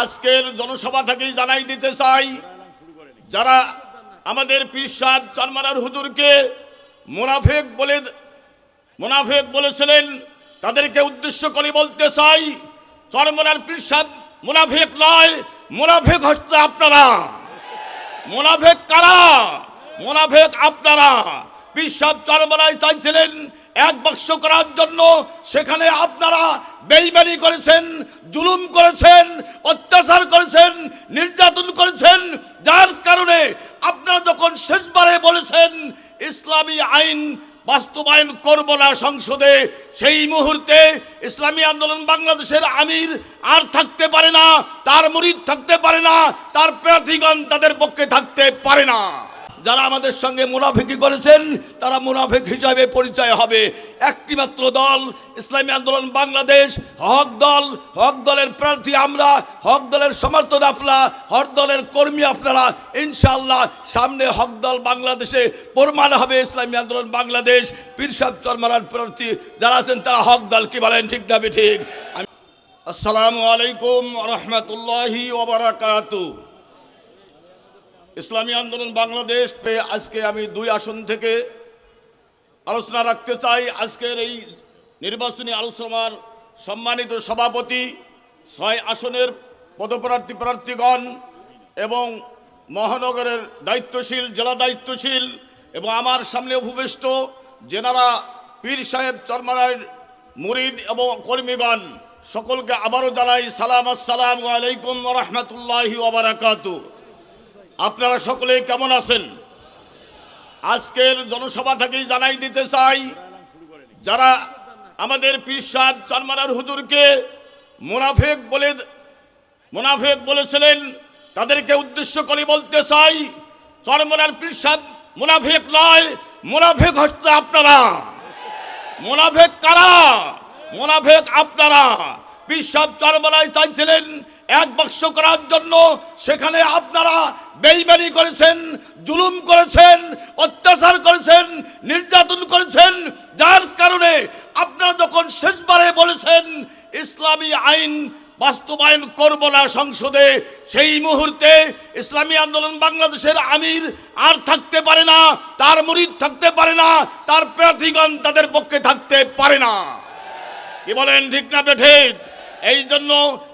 আজকের জনসভা থেকেই জানাই দিতে চাই, যারা আমাদের পীরসাদ চারমারার হুজুরকে মুনাফেক বলে, মুনাফেক বলেছিলেন, তাদেরকে উদ্দেশ্য করে বলতে চাই চরমরার পীরসাদ মুনাফেক নয়, মুনাফেক হচ্ছে আপনারা। মোনাফেক কারা? মোনাফেক আপনারা। বিশ্বাব চরমরাই চাইছিলেন এক বাক্স করার জন্য, সেখানে আপনারা বেইমানি করেছেন, জুলুম করেছেন, অত্যাচার করেছেন, নির্যাতন করেছেন, যার কারণে আপনারা যখন শেষবারে বলেছেন, ইসলামী আইন বাস্তবায়ন করব না সংসদে, সেই মুহূর্তে ইসলামী আন্দোলন বাংলাদেশের আমির আর থাকতে পারে না, তার মুরিদ থাকতে পারে না, তার প্রার্থীগণ তাদের পক্ষে থাকতে পারে না। যারা আমাদের সঙ্গে মুনাফিকি করেছেন, তারা মুনাফিক হিসাবে পরিচয় হবে। একটিমাত্র দল, ইসলামী আন্দোলন বাংলাদেশ, হক দল, হক দলের প্রার্থী আমরা, হক দলের সমর্থন আপনারা, হক দলের কর্মী আপনারা। ইনশাল্লাহ সামনে হক দল বাংলাদেশে প্রমাণ হবে, ইসলামী আন্দোলন বাংলাদেশ পীরসাদ চরমারার প্রার্থী যারা আছেন, তারা হক দল কি বলেন, ঠিক না ঠিক আসসালামু আলাইকুম রহমতুল্লাহি ওবরাকাতু ইসলামী আন্দোলন বাংলাদেশ আজকে আমি দুই আসন থেকে আলোচনা রাখতে চাই। আজকের এই নির্বাচনী আলোচনার সম্মানিত সভাপতি ছয় আসনের পদপ্রার্থী প্রার্থীগণ এবং মহানগরের দায়িত্বশীল, জেলা দায়িত্বশীল এবং আমার সামনে উপবিষ্ট জেনারা পীর সাহেব চরমারায় মুরিদ এবং কর্মীগণ, সকলকে আবারও জানাই সালাম, আসসালাম আলাইকুম রহমতুল্লাহি ওবরাকাতু আপনারা সকলে কেমন আছেন? আজকের জনসভা থেকেই জানাই দিতে চাই, যারা আমাদের পীরসাদ চরমারার হুজুরকে মুনাফেক বলে, মুনাফেক বলেছিলেন, তাদেরকে উদ্দেশ্য করে বলতে চাই, চরমরার পীরসাদ মুনাফেক নয়, মুনাফেক হচ্ছে আপনারা। মোনাফেক কারা? মোনাফেক আপনারা। বিশ্বাব চরমরাই চাইছিলেন এক বাক্স করার জন্য। সেখানে আপনারা বেইমানি করেছেন, জুলুম করেছেন, অত্যাচার করেছেন, নির্যাতন করেছেন। যার কারণে আপনারা যখন শেষবারে বলেছেন, ইসলামী আইন বাস্তবায়ন করব না সংসদে, সেই মুহূর্তে ইসলামী আন্দোলন বাংলাদেশের আমির আর থাকতে পারে না, তার মুরিদ থাকতে পারে না, তার প্রার্থীগণ তাদের পক্ষে থাকতে পারে না। কি বলেন, ঠিক না ঠিক এই জন্য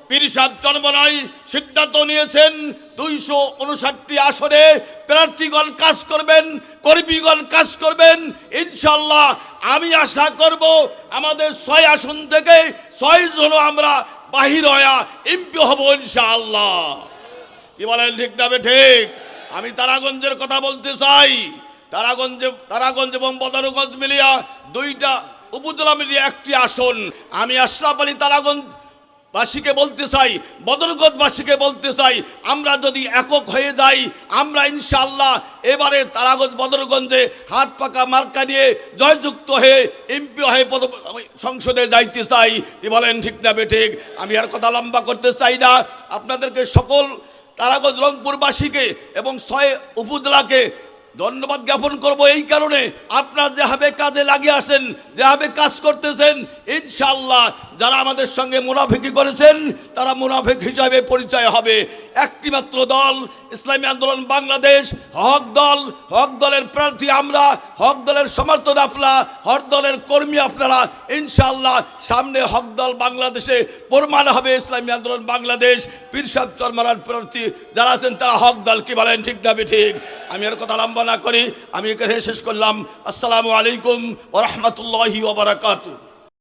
পিরিসাদ চন্মনাই সিদ্ধান্ত নিয়েছেন দুইশো উনষাটটি আসনে প্রার্থীগণ কাজ করবেন, কর্মীগণ কাজ করবেন। ইনশাল্লাহ আমি আশা করব আমাদের ছয় আসন থেকে ছয় জন আমরা বাহির হয়া এমপি হব ইনশাআল্লাহ। কি বলেন, ঠিক না ঠিক? আমি তারাগঞ্জের কথা বলতে চাই। তারাগঞ্জে, তারাগঞ্জ এবং বদরগঞ্জ মিলিয়া দুইটা উপজেলা মিলিয়ে একটি আসন। আমি আশরাফ আলী তারাগঞ্জ বাসীকে বলতে চাই বদরগঞ্জবাসীকে বলতে চাই, আমরা যদি একক হয়ে যাই, আমরা ইনশাআল্লাহ এবারে তারাগঞ্জ বদরগঞ্জে হাত পাকা মার্কা নিয়ে জয়যুক্ত হয়ে এমপি হয়ে সংসদে যাইতে চাই। কি বলেন, ঠিক না ঠিক? আমি আর কথা লম্বা করতে চাই না। আপনাদেরকে সকল তারাগঞ্জ রংপুরবাসীকে এবং ছয় উপজেলাকে ধন্যবাদ জ্ঞাপন করব এই কারণে। আপনার যেভাবে কাজে লাগিয়ে আসেন, যেভাবে কাজ করতেছেন ইনশাল্লাহ যারা আমাদের সঙ্গে মুনাফিকি করেছেন, তারা মুনাফিক হিসাবে পরিচয় হবে। একটি মাত্র দল, ইসলামী আন্দোলন বাংলাদেশ, হক দল, হক দলের প্রার্থী আমরা, হক দলের সমর্থন আপনারা, হক দলের কর্মী আপনারা ইনশাল্লাহ সামনে হক দল বাংলাদেশে প্রমাণ হবে। ইসলামী আন্দোলন বাংলাদেশ পীরসাদ চরমারার প্রার্থী, যারা আছেন তারা হক দল কি বলেন, ঠিক না ঠিক? আমি আর কথা লম্বা না করি আমি এখানে শেষ করলাম। আসসালামু আলাইকুম ওরহমতুল্লাহি ওবরাকাতু